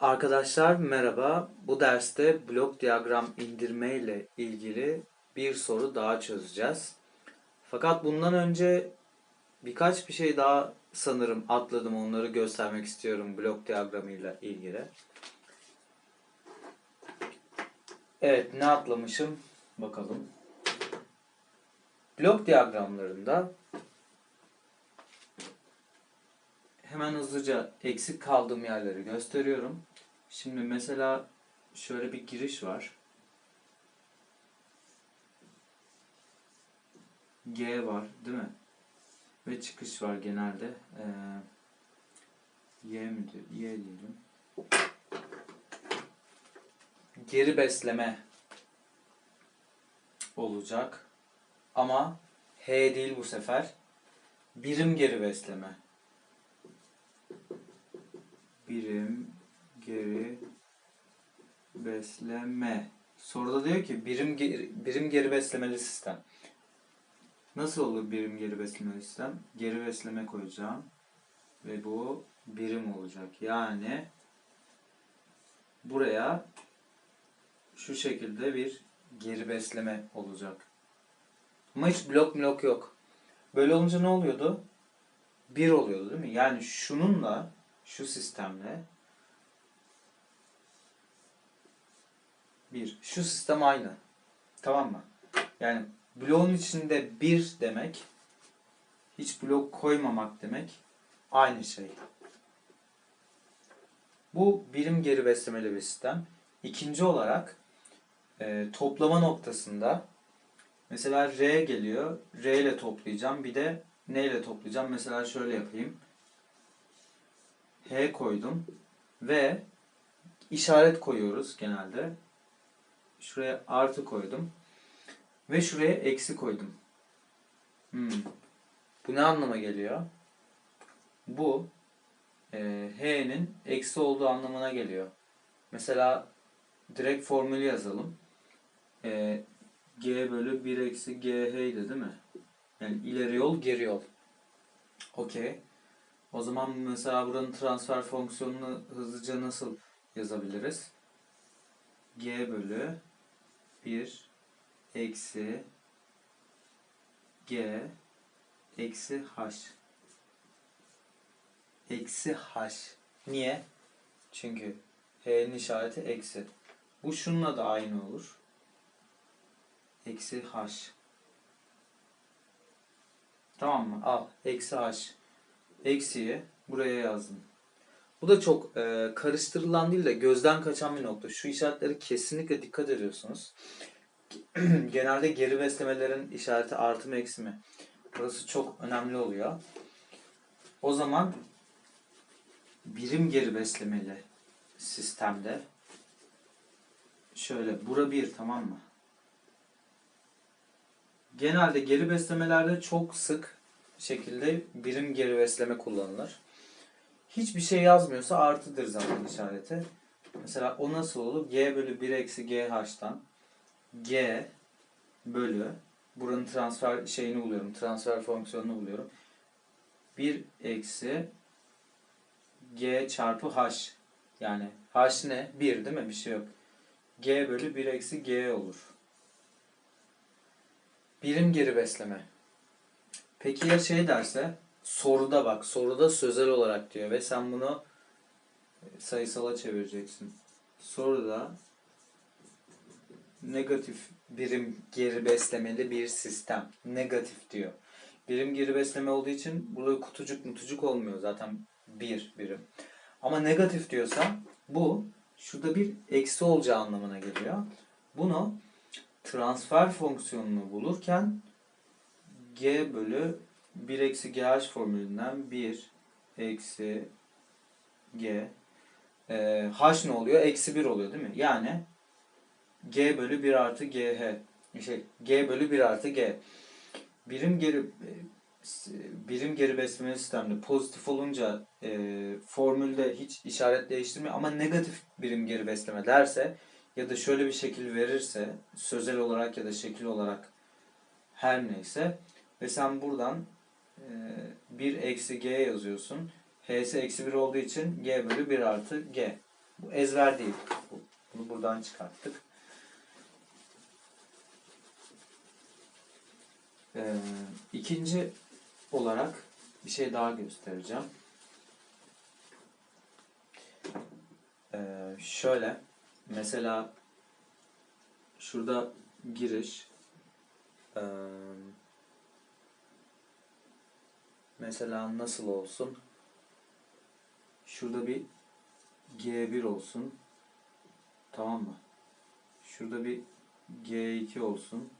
Arkadaşlar merhaba. Bu derste blok diyagram indirme ile ilgili bir soru daha çözeceğiz. Fakat bundan önce birkaç bir şey daha sanırım atladım. Onları göstermek istiyorum blok diyagramı ile ilgili. Evet ne atlamışım? Bakalım. Blok diyagramlarında hemen hızlıca eksik kaldığım yerleri gösteriyorum. Şimdi mesela şöyle bir giriş var. G var değil mi? Ve çıkış var genelde. Ee, y midir? Y diyelim. Geri besleme olacak. Ama H değil bu sefer. Birim geri besleme. Birim geri besleme. Soruda diyor ki birim geri, birim geri beslemeli sistem. Nasıl olur birim geri beslemeli sistem? Geri besleme koyacağım. Ve bu birim olacak. Yani buraya şu şekilde bir geri besleme olacak. Ama hiç blok blok yok. Böyle olunca ne oluyordu? Bir oluyordu değil mi? Yani şununla şu sistemle bir. Şu sistem aynı. Tamam mı? Yani bloğun içinde bir demek hiç blok koymamak demek aynı şey. Bu birim geri beslemeli bir sistem. İkinci olarak e, toplama noktasında mesela R geliyor. R ile toplayacağım. Bir de ne ile toplayacağım? Mesela şöyle yapayım. H koydum ve işaret koyuyoruz genelde. Şuraya artı koydum ve şuraya eksi koydum. Hmm. Bu ne anlama geliyor? Bu e, H'nin eksi olduğu anlamına geliyor. Mesela direkt formülü yazalım. E, G bölü 1 eksi GH'ydi değil mi? Yani ileri yol geri yol. Okey. O zaman mesela buranın transfer fonksiyonunu hızlıca nasıl yazabiliriz? G bölü 1 eksi G eksi H. Eksi H. Niye? Çünkü H'nin işareti eksi. Bu şununla da aynı olur. Eksi H. Tamam mı? Al. Eksi H eksiyi buraya yazdım. Bu da çok e, karıştırılan değil de gözden kaçan bir nokta. Şu işaretleri kesinlikle dikkat ediyorsunuz. Genelde geri beslemelerin işareti artı mı eksi mi? Burası çok önemli oluyor. O zaman birim geri beslemeli sistemde şöyle bura bir tamam mı? Genelde geri beslemelerde çok sık şekilde birim geri besleme kullanılır. Hiçbir şey yazmıyorsa artıdır zaten işareti. Mesela o nasıl olur? G bölü 1 eksi GH'tan G bölü buranın transfer şeyini buluyorum. Transfer fonksiyonunu buluyorum. 1 eksi G çarpı H. Yani H ne? 1 değil mi? Bir şey yok. G bölü 1 eksi G olur. Birim geri besleme. Peki ya şey derse soruda bak soruda sözel olarak diyor ve sen bunu sayısala çevireceksin. Soruda negatif birim geri beslemeli bir sistem. Negatif diyor. Birim geri besleme olduğu için burada kutucuk mutucuk olmuyor zaten bir birim. Ama negatif diyorsa bu şurada bir eksi olacağı anlamına geliyor. Bunu transfer fonksiyonunu bulurken g bölü 1 eksi gh formülünden 1 eksi g e, h ne oluyor? Eksi 1 oluyor değil mi? Yani g bölü 1 artı gh şey, g bölü 1 artı g birim geri birim geri besleme sistemde pozitif olunca e, formülde hiç işaret değiştirmiyor ama negatif birim geri besleme derse ya da şöyle bir şekil verirse sözel olarak ya da şekil olarak her neyse ve sen buradan e, 1 eksi g yazıyorsun. H'si eksi 1 olduğu için g bölü 1 artı g. Bu ezber değil. Bu- Bunu buradan çıkarttık. Ee, ikinci olarak bir şey daha göstereceğim. Ee, şöyle mesela şurada giriş ee, mesela nasıl olsun? Şurada bir G1 olsun. Tamam mı? Şurada bir G2 olsun.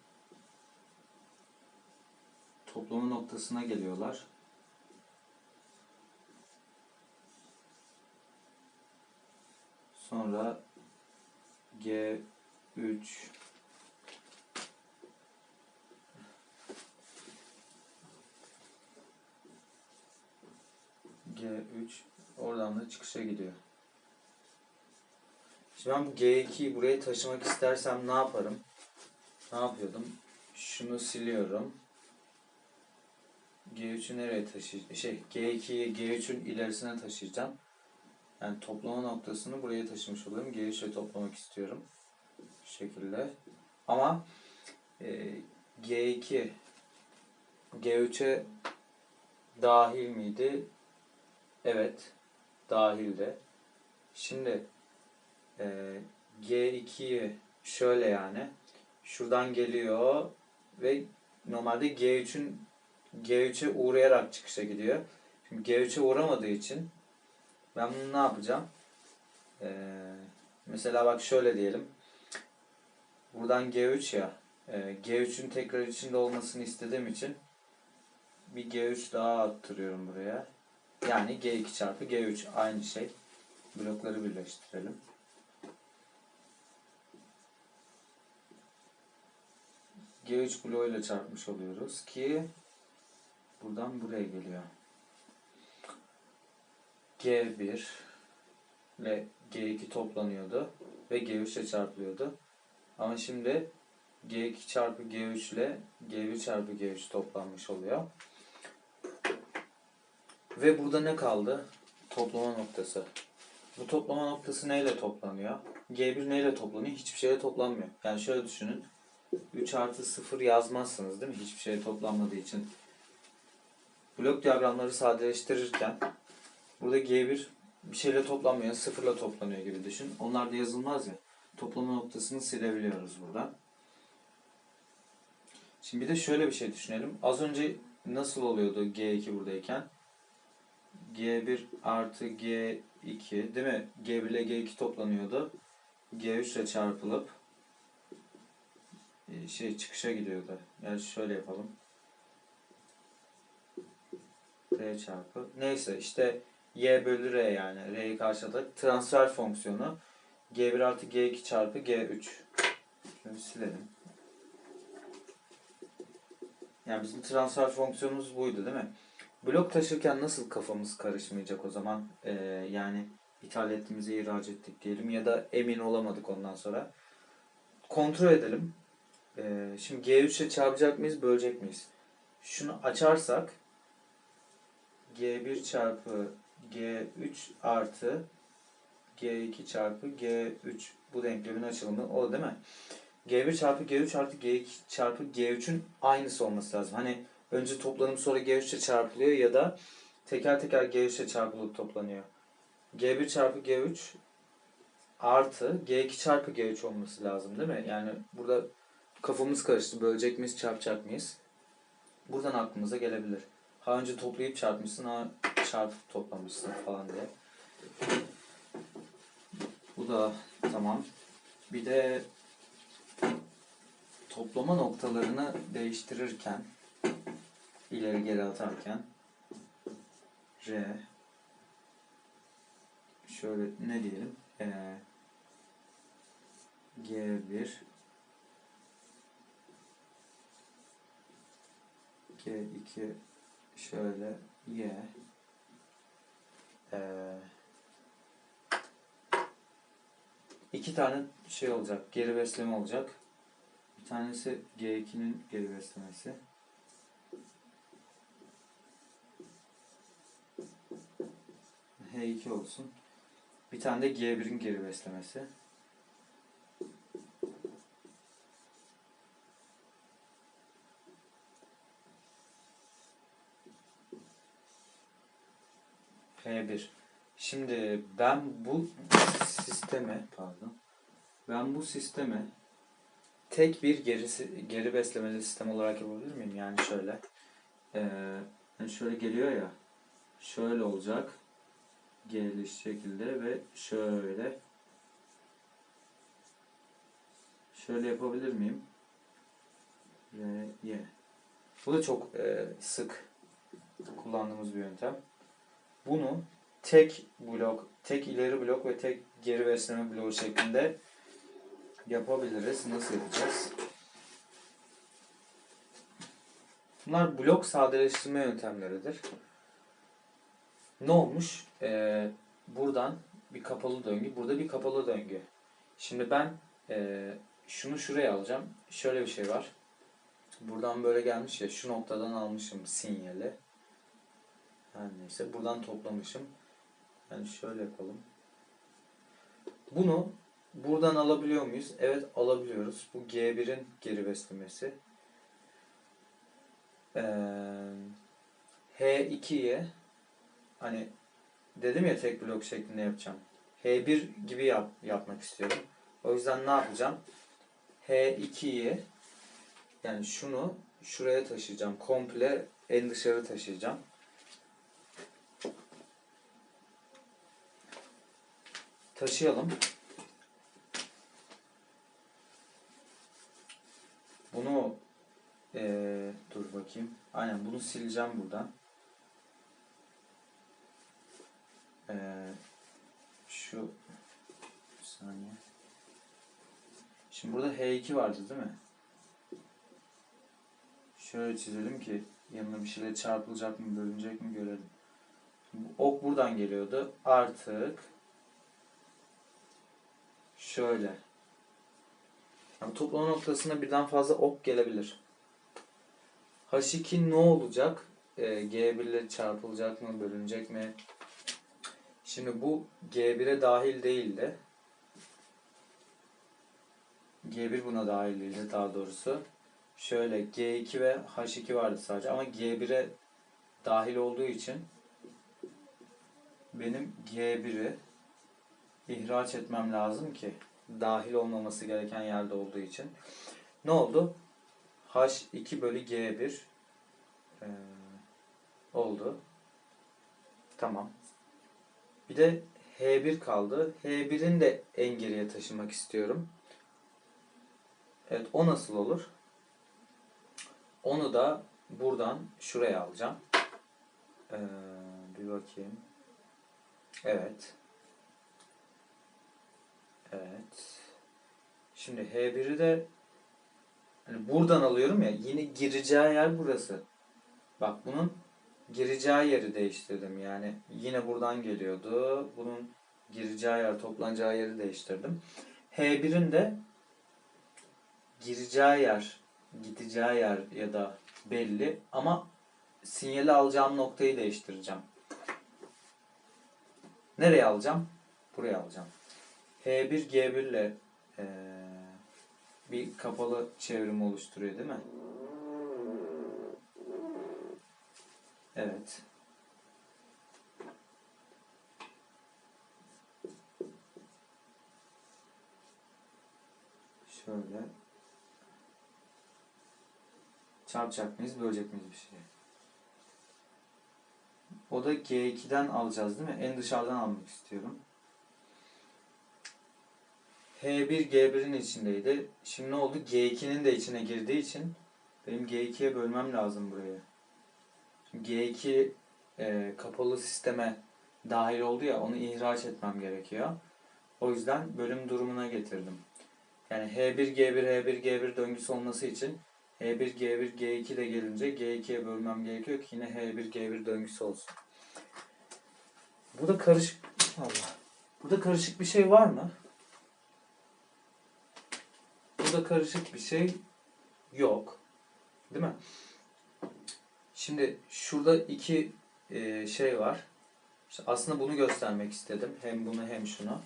Toplama noktasına geliyorlar. Sonra G3 G3 oradan da çıkışa gidiyor. Şimdi ben bu G2'yi buraya taşımak istersem ne yaparım? Ne yapıyordum? Şunu siliyorum. G3'ü nereye taşıyacağım? Şey, G2'yi G3'ün ilerisine taşıyacağım. Yani toplama noktasını buraya taşımış oluyorum. G3'e toplamak istiyorum. Şu şekilde. Ama e, G2 G3'e dahil miydi? Evet. Dahilde. Şimdi e, G2'yi şöyle yani şuradan geliyor ve normalde G3'ün G3'e uğrayarak çıkışa gidiyor. Şimdi G3'e uğramadığı için ben bunu ne yapacağım? Ee, mesela bak şöyle diyelim. Buradan G3 ya. E, G3'ün tekrar içinde olmasını istediğim için bir G3 daha attırıyorum buraya. Yani G2 çarpı G3 aynı şey. Blokları birleştirelim. G3 bloğuyla çarpmış oluyoruz ki buradan buraya geliyor. G1 ile G2 toplanıyordu ve G3 ile çarpılıyordu. Ama şimdi G2 çarpı G3 ile G1 çarpı G3 toplanmış oluyor. Ve burada ne kaldı? Toplama noktası. Bu toplama noktası neyle toplanıyor? G1 neyle toplanıyor? Hiçbir şeyle toplanmıyor. Yani şöyle düşünün. 3 artı 0 yazmazsınız değil mi? Hiçbir şey toplanmadığı için. Blok diyagramları sadeleştirirken burada G1 bir şeyle toplanmıyor, sıfırla toplanıyor gibi düşün. Onlar da yazılmaz ya. Toplama noktasını silebiliyoruz buradan. Şimdi bir de şöyle bir şey düşünelim. Az önce nasıl oluyordu G2 buradayken? G1 artı G2 değil mi? G1 ile G2 toplanıyordu. G3 ile çarpılıp e, şey çıkışa gidiyordu. Yani şöyle yapalım. R çarpı. Neyse işte Y bölü R yani. R'yi karşıladık. Transfer fonksiyonu G1 artı G2 çarpı G3. Şunu silelim. Yani bizim transfer fonksiyonumuz buydu değil mi? Blok taşırken nasıl kafamız karışmayacak o zaman? Ee, yani ithal ettiğimizi ihraç ettik diyelim ya da emin olamadık ondan sonra. Kontrol edelim. Ee, şimdi G3 ile çarpacak mıyız, bölecek miyiz? Şunu açarsak G1 çarpı G3 artı G2 çarpı G3 bu denklemin açılımı o değil mi? G1 çarpı G3 artı G2 çarpı G3'ün aynısı olması lazım. Hani önce toplanıp sonra G3 ile çarpılıyor ya da teker teker G3 ile çarpılıp toplanıyor. G1 çarpı G3 artı G2 çarpı G3 olması lazım değil mi? Yani burada kafamız karıştı. Bölecek miyiz, çarpacak mıyız? Buradan aklımıza gelebilir. Ha önce toplayıp çarpmışsın, ha çarpıp toplamışsın falan diye. Bu da tamam. Bir de toplama noktalarını değiştirirken ileri geri atarken R şöyle ne diyelim? Ee, G1 G2 şöyle Y ee, iki tane şey olacak geri besleme olacak. Bir tanesi G2'nin geri beslemesi H2 olsun Bir tane de G1'in geri beslemesi. H1. Şimdi ben bu sisteme pardon. Ben bu sisteme tek bir gerisi, geri beslemeli sistem olarak yapabilir miyim? Yani şöyle. Ee, şöyle geliyor ya. Şöyle olacak. Geliş şekilde ve şöyle. Şöyle yapabilir miyim? Ve Y. Bu da çok e, sık kullandığımız bir yöntem. Bunu tek blok, tek ileri blok ve tek geri besleme bloğu şeklinde yapabiliriz. Nasıl yapacağız? Bunlar blok sadeleştirme yöntemleridir. Ne olmuş? Ee, buradan bir kapalı döngü, burada bir kapalı döngü. Şimdi ben e, şunu şuraya alacağım. Şöyle bir şey var. Buradan böyle gelmiş ya, şu noktadan almışım sinyali. Her neyse, buradan toplamışım. Yani şöyle yapalım. Bunu buradan alabiliyor muyuz? Evet alabiliyoruz. Bu G1'in geri beslemesi. Ee, H2'ye hani dedim ya tek blok şeklinde yapacağım. H1 gibi yap, yapmak istiyorum. O yüzden ne yapacağım? H2'yi yani şunu şuraya taşıyacağım. Komple en dışarı taşıyacağım. Taşıyalım. Bunu eee, dur bakayım. Aynen bunu sileceğim buradan. Eee, şu bir saniye. Şimdi burada H2 vardı değil mi? Şöyle çizelim ki yanına bir şeyle çarpılacak mı, bölünecek mi görelim. Bu ok buradan geliyordu. Artık şöyle. Yani toplama noktasına birden fazla ok gelebilir. H2 ne olacak? Ee, G1 ile çarpılacak mı, bölünecek mi? Şimdi bu G1'e dahil değil de G1 buna dahil değildi daha doğrusu. Şöyle G2 ve H2 vardı sadece ama G1'e dahil olduğu için benim G1'i ihraç etmem lazım ki dahil olmaması gereken yerde olduğu için. Ne oldu? H2 bölü G1 eee, oldu. Tamam. Bir de H1 kaldı. H1'in de en geriye taşımak istiyorum. Evet o nasıl olur? Onu da buradan şuraya alacağım. Ee, bir bakayım. Evet. Evet. Şimdi H1'i de hani buradan alıyorum ya yine gireceği yer burası. Bak bunun gireceği yeri değiştirdim yani. Yine buradan geliyordu. Bunun gireceği yer, toplanacağı yeri değiştirdim. H1'in de gireceği yer, gideceği yer ya da belli ama sinyali alacağım noktayı değiştireceğim. Nereye alacağım? Buraya alacağım. H1 G1 ile eee, bir kapalı çevrim oluşturuyor değil mi? Evet. Şöyle. Çarpacak mıyız, bölecek miyiz bir şey? O da G2'den alacağız değil mi? En dışarıdan almak istiyorum. H1 G1'in içindeydi. Şimdi ne oldu? G2'nin de içine girdiği için benim G2'ye bölmem lazım burayı. Şimdi G2 e, kapalı sisteme dahil oldu ya onu ihraç etmem gerekiyor. O yüzden bölüm durumuna getirdim. Yani H1 G1 H1 G1 döngüsü olması için H1 G1 G2 de gelince G2'ye bölmem gerekiyor ki yine H1 G1 döngüsü olsun. Burada karışık Allah. Burada karışık bir şey var mı? Burada karışık bir şey yok. Değil mi? Şimdi şurada iki e, şey var. İşte aslında bunu göstermek istedim. Hem bunu hem şunu.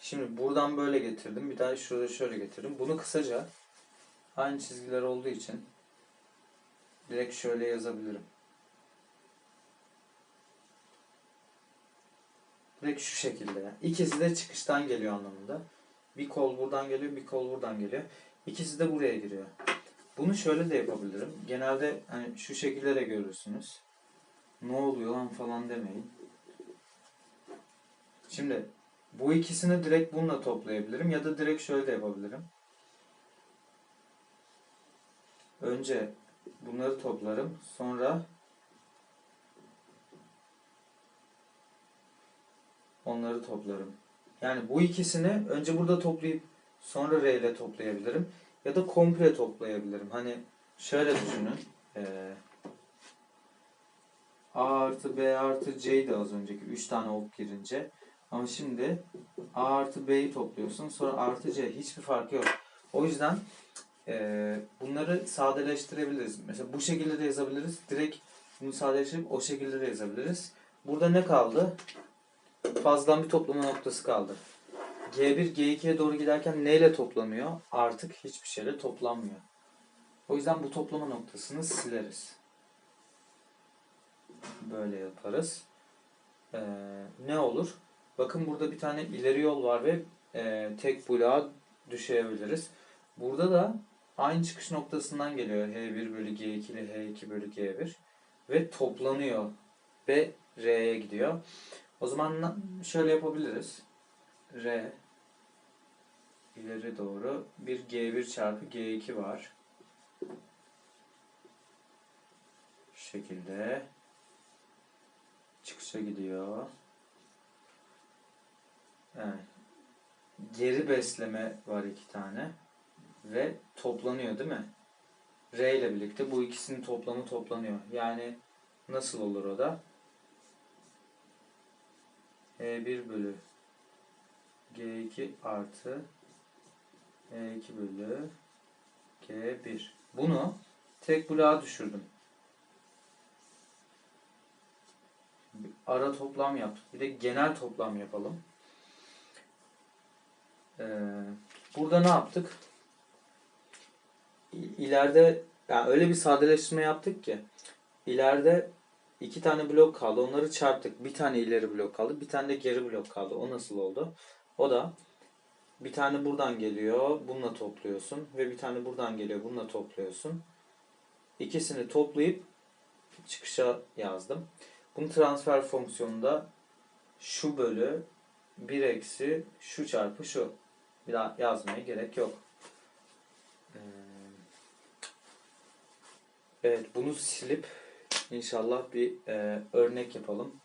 Şimdi buradan böyle getirdim. Bir daha şurada şöyle getirdim. Bunu kısaca aynı çizgiler olduğu için direkt şöyle yazabilirim. Direkt şu şekilde. İkisi de çıkıştan geliyor anlamında. Bir kol buradan geliyor, bir kol buradan geliyor. İkisi de buraya giriyor. Bunu şöyle de yapabilirim. Genelde hani şu şekilde de görürsünüz. Ne oluyor lan falan demeyin. Şimdi bu ikisini direkt bununla toplayabilirim ya da direkt şöyle de yapabilirim. Önce bunları toplarım. Sonra onları toplarım. Yani bu ikisini önce burada toplayıp sonra R ile toplayabilirim. Ya da komple toplayabilirim. Hani şöyle düşünün. Ee, A artı B artı C'ydi az önceki 3 tane ok girince. Ama şimdi A artı B'yi topluyorsun. Sonra artı C. Hiçbir farkı yok. O yüzden e, bunları sadeleştirebiliriz. Mesela bu şekilde de yazabiliriz. Direkt bunu sadeleştirip o şekilde de yazabiliriz. Burada ne kaldı? Fazladan bir toplama noktası kaldı. G1 G2'ye doğru giderken neyle toplanıyor? Artık hiçbir şeyle toplanmıyor. O yüzden bu toplama noktasını sileriz. Böyle yaparız. Ee, ne olur? Bakın burada bir tane ileri yol var ve e, tek bloğa düşebiliriz. Burada da aynı çıkış noktasından geliyor H1 bölü G2 ile H2 bölü G1 ve toplanıyor ve R'ye gidiyor. O zaman şöyle yapabiliriz. R ileri doğru bir G1 çarpı G2 var. Şu şekilde çıkışa gidiyor. Yani geri besleme var iki tane ve toplanıyor değil mi? R ile birlikte bu ikisinin toplamı toplanıyor. Yani nasıl olur o da? E1 bölü G2 artı E2 bölü G1. Bunu tek bloğa düşürdüm. Ara toplam yaptık. Bir de genel toplam yapalım. Ee, burada ne yaptık? İleride yani öyle bir sadeleştirme yaptık ki ileride iki tane blok kaldı. Onları çarptık. Bir tane ileri blok kaldı. Bir tane de geri blok kaldı. O nasıl oldu? O da bir tane buradan geliyor. Bununla topluyorsun. Ve bir tane buradan geliyor. Bununla topluyorsun. İkisini toplayıp çıkışa yazdım. Bunun transfer fonksiyonunda şu bölü 1 eksi şu çarpı şu. Bir daha yazmaya gerek yok. Ee, Evet bunu silip inşallah bir e, örnek yapalım.